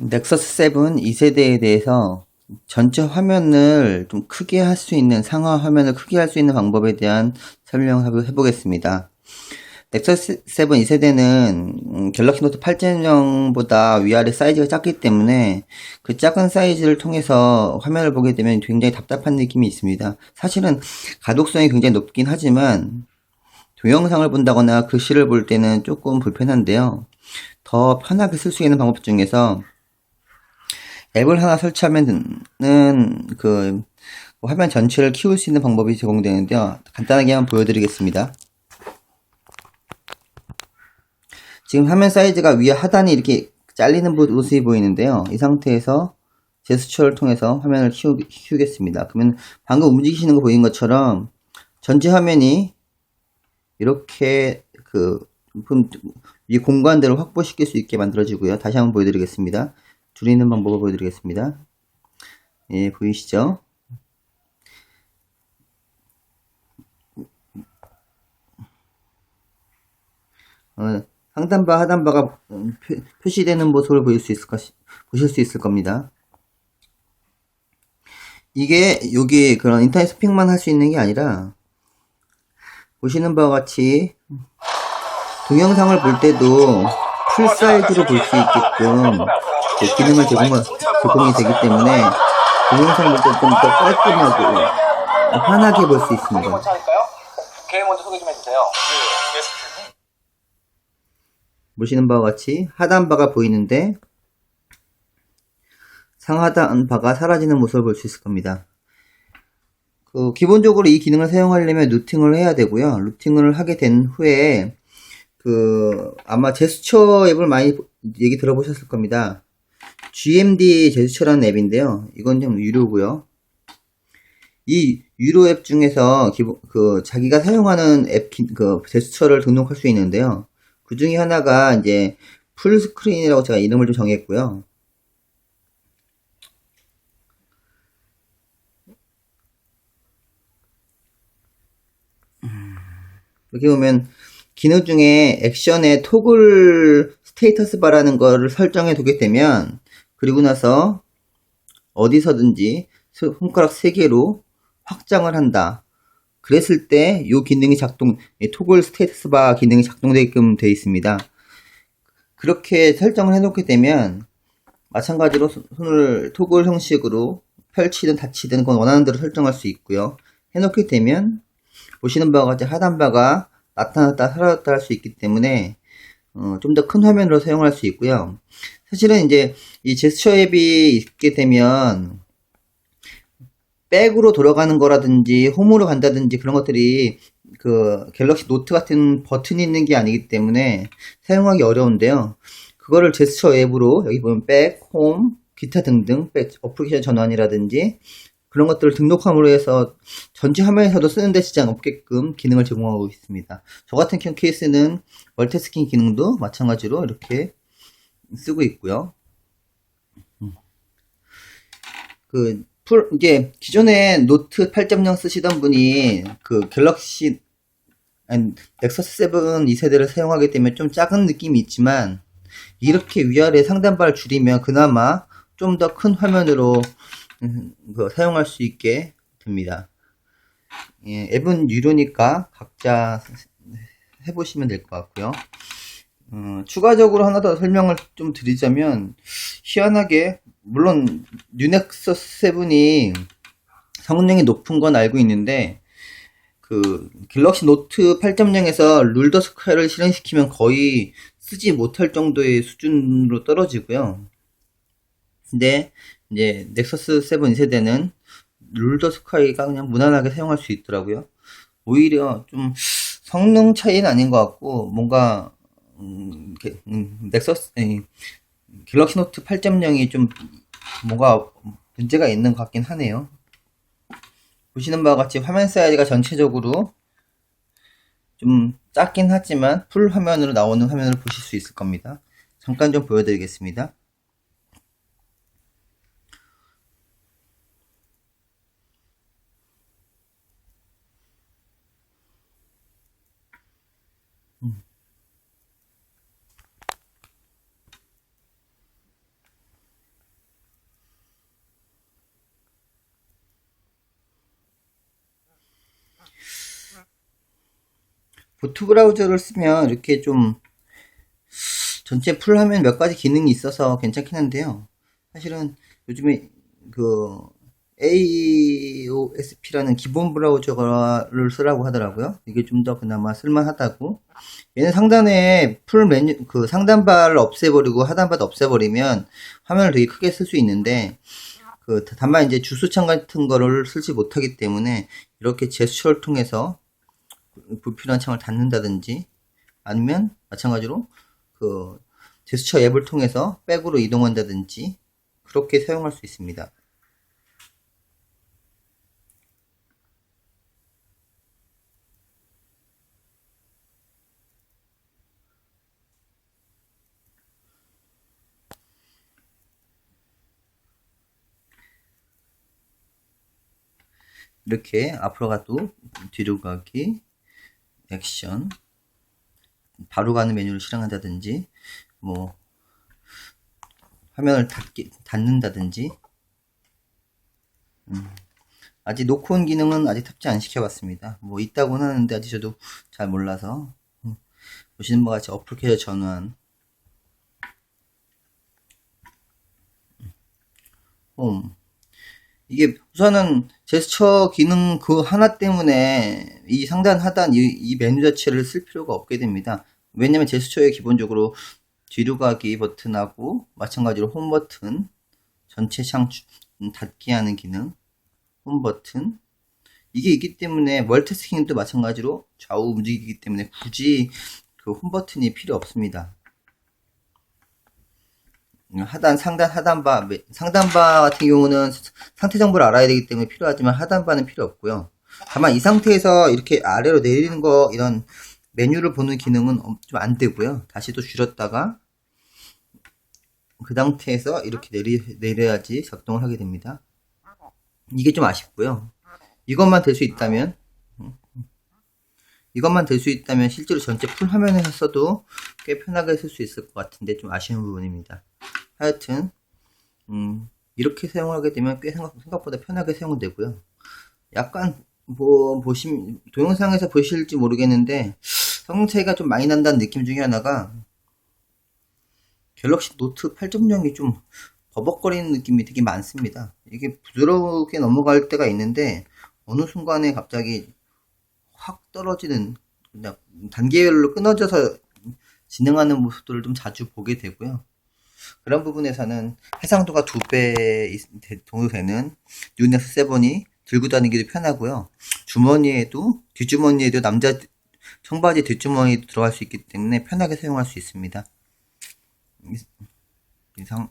넥서스 7 2세대에 대해서 전체 화면을 좀 크게 할 수 있는 상하 화면을 크게 할 수 있는 방법에 대한 설명을 해보겠습니다. 넥서스 7 2세대는 음, 갤럭시 노트 8.0보다 위아래 사이즈가 작기 때문에 그 작은 사이즈를 통해서 화면을 보게 되면 굉장히 답답한 느낌이 있습니다. 사실은 가독성이 굉장히 높긴 하지만 동영상을 본다거나 글씨를 볼 때는 조금 불편한데요. 더 편하게 쓸 수 있는 방법 중에서 앱을 하나 설치하면은 그 화면 전체를 키울 수 있는 방법이 제공되는데요. 간단하게 한번 보여드리겠습니다. 지금 화면 사이즈가 위에 하단이 이렇게 잘리는 모습이 보이는데요. 이 상태에서 제스처를 통해서 화면을 키우, 키우겠습니다. 그러면 방금 움직이시는 거 보이는 것처럼 전체 화면이 이렇게 그, 이 공간들을 확보시킬 수 있게 만들어지고요. 다시 한번 보여드리겠습니다. 줄이는 방법을 보여드리겠습니다. 예, 보이시죠? 어, 상단바, 하단바가 음, 표, 시되는 모습을 보일 수 있을 것, 보실 수 있을 겁니다. 이게 여기 그런 인터넷 쇼핑만 할 수 있는 게 아니라 보시는 바와 같이 동영상을 볼 때도 풀 사이즈로 볼 수 있게끔 그 기능을 제공, 제공이 되기 때문에 동영상을 볼때좀더 깔끔하고 환하게 볼 수 있습니다. 개 먼저 소개 좀 해주세요. 보시는 바와 같이 하단 바가 보이는데 상하단 바가 사라지는 모습을 볼 수 있을 겁니다. 그 기본적으로 이 기능을 사용하려면 루팅을 해야 되고요. 루팅을 하게 된 후에 그 아마 제스처 앱을 많이 얘기 들어보셨을 겁니다. GMD 제스처라는 앱인데요. 이건 좀 유료고요. 이 유료 앱 중에서 기본 그 자기가 사용하는 앱 그 제스처를 등록할 수 있는데요. 그 중에 하나가 이제 풀 스크린이라고 제가 이름을 좀 정했고요. 여기 보면 기능 중에 액션에 토글 스테이터스 바라는 거를 설정해 두게 되면 그리고 나서 어디서든지 손가락 3개로 확장을 한다. 그랬을 때 이 기능이 작동, 토글 스테이터스 바 기능이 작동되게끔 되어 있습니다. 그렇게 설정을 해놓게 되면 마찬가지로 손을 토글 형식으로 펼치든 닫히든 그건 원하는 대로 설정할 수 있고요. 해놓게 되면 보시는 바와 같이 하단바가 나타났다 사라졌다 할 수 있기 때문에 어, 좀더 큰 화면으로 사용할 수 있고요. 사실은 이제 이 제스처 앱이 있게 되면 백으로 돌아가는 거라든지 홈으로 간다든지 그런 것들이 그 갤럭시 노트 같은 버튼이 있는 게 아니기 때문에 사용하기 어려운데요. 그거를 제스처 앱으로 여기 보면 백, 홈, 기타 등등 백, 어플리케이션 전환이라든지 그런 것들을 등록함으로 해서 전체 화면에서도 쓰는데 지장 없게끔 기능을 제공하고 있습니다. 저 같은 케이스는 멀티스킹 기능도 마찬가지로 이렇게 쓰고 있고요. 음. 그, 풀, 이게, 기존에 노트 8.0 쓰시던 분이 그 갤럭시, 아니, 넥서스 7 2세대를 사용하기 때문에 좀 작은 느낌이 있지만, 이렇게 위아래 상단바를 줄이면 그나마 좀 더 큰 화면으로 음, 그 사용할 수 있게 됩니다. 예, 앱은 유료니까 각자 해보시면 될 것 같고요. 어, 추가적으로 하나 더 설명을 좀 드리자면 희한하게 물론 뉴넥서스 7이 성능이 높은 건 알고 있는데 그 갤럭시 노트 8.0에서 룰더 스퀘어를 실행시키면 거의 쓰지 못할 정도의 수준으로 떨어지고요. 근데 이제 넥서스 7 2세대는 룰더 스카이가 그냥 무난하게 사용할 수 있더라고요. 오히려 좀 성능 차이는 아닌 것 같고 뭔가 음, 음, 넥서스 아니, 갤럭시 노트 8.0이 좀 뭔가 문제가 있는 것 같긴 하네요. 보시는 바와 같이 화면 사이즈가 전체적으로 좀 작긴 하지만 풀 화면으로 나오는 화면을 보실 수 있을 겁니다. 잠깐 좀 보여드리겠습니다. 보트 브라우저를 쓰면 이렇게 좀 전체 풀 화면 몇 가지 기능이 있어서 괜찮긴 한데요. 사실은 요즘에 그 AOSP라는 기본 브라우저를 쓰라고 하더라고요. 이게 좀 더 그나마 쓸만하다고. 얘는 상단에 풀 메뉴, 그 상단바를 없애버리고 하단바도 없애버리면 화면을 되게 크게 쓸 수 있는데, 그, 다만 이제 주소창 같은 거를 쓰지 못하기 때문에 이렇게 제스처를 통해서 불필요한 창을 닫는다든지 아니면 마찬가지로 그 제스처 앱을 통해서 백으로 이동한다든지 그렇게 사용할 수 있습니다. 이렇게 앞으로 가도 뒤로 가기 액션. 바로 가는 메뉴를 실행한다든지 뭐 화면을 닫기, 닫는다든지. 음, 아직 노크온 기능은 아직 탑재 안 시켜봤습니다. 뭐 있다고는 하는데 아직 저도 잘 몰라서. 음, 보시는 바와 같이 어플 케어 전환. 음, 홈 이게 우선은 제스처 기능 그 하나 때문에 이 상단 하단 이, 이 메뉴 자체를 쓸 필요가 없게 됩니다. 왜냐면 제스처에 기본적으로 뒤로 가기 버튼하고 마찬가지로 홈 버튼, 전체 창 주- 음, 닫기 하는 기능, 홈 버튼 이게 있기 때문에 멀티스킹도 마찬가지로 좌우 움직이기 때문에 굳이 그 홈 버튼이 필요 없습니다. 하단, 상단, 하단바, 매- 상단바 같은 경우는 상태 정보를 알아야 되기 때문에 필요하지만 하단바는 필요 없고요. 다만 이 상태에서 이렇게 아래로 내리는 거, 이런 메뉴를 보는 기능은 좀 안 되고요. 다시 또 줄였다가 그 상태에서 이렇게 내리, 내려야지 작동을 하게 됩니다. 이게 좀 아쉽고요. 이것만 될 수 있다면, 이것만 될 수 있다면 실제로 전체 풀 화면에서 써도 꽤 편하게 쓸 수 있을 것 같은데 좀 아쉬운 부분입니다. 하여튼 음, 이렇게 사용하게 되면 꽤 생각, 생각 보다 편하게 사용되고요. 약간 뭐 보심 동영상에서 보실지 모르겠는데 성능 차이가 좀 많이 난다는 느낌 중에 하나가 갤럭시 노트 8.0이 좀 버벅거리는 느낌이 되게 많습니다. 이게 부드럽게 넘어갈 때가 있는데 어느 순간에 갑자기 확 떨어지는 단계별로 끊어져서 진행하는 모습들을 좀 자주 보게 되고요. 그런 부분에서는 해상도가 두 배 정도 되는 뉴넥스 7이 들고 다니기도 편하고요. 주머니에도 뒷주머니에도 남자 청바지 뒷주머니도 들어갈 수 있기 때문에 편하게 사용할 수 있습니다. 이- 이상